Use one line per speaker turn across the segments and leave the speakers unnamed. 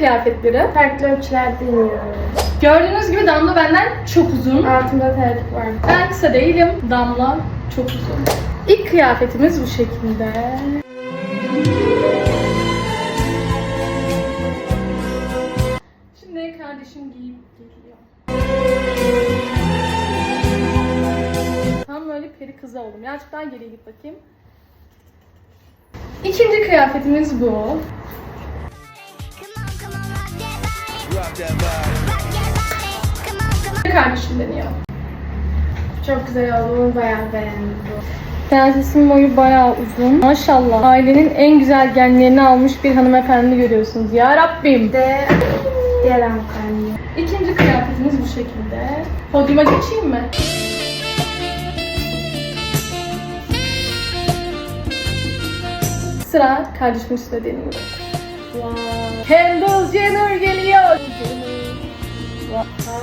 kıyafetleri.
Farklı ölçüler deniyoruz.
Gördüğünüz gibi Damla benden çok uzun.
Altında terlik var.
Ben kısa değilim. Damla çok uzun. İlk kıyafetimiz bu şekilde. Şimdi kardeşim giyip geliyor. Tam böyle peri kızı oldum. Birazcık daha geriye git bakayım. İkinci kıyafetimiz bu. Kardeşim deniyor.
Çok güzel oldu. Bunu bayağı beğendim.
Prensesin boyu bayağı uzun. Maşallah. Ailenin en güzel genlerini almış bir hanımefendi görüyorsunuz. Ya Rabbim.
De diğer hanımefendi.
İkinci kıyafetimiz bu şekilde. Podyuma geçeyim mi? Sıra kardeşimin üstüne deniyor. Wow. Kendall Jenner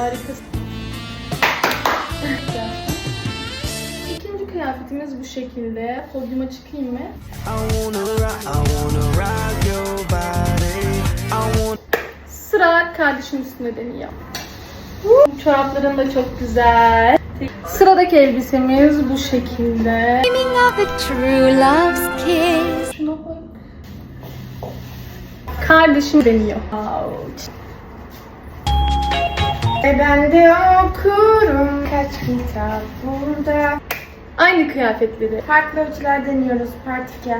harikasın. İkinci kıyafetimiz bu şekilde. Podyuma çıkayım mı? Sıra kardeşim üstüne deniyor. Woo! Çorapların da çok güzel. Sıradaki elbisemiz bu şekilde. Şuna bak. Kardeşim deniyor. Ouch.
E ben de okurum kaç kitap burada.
Aynı kıyafetleri.
Farklı ölçüler deniyoruz. Part 2.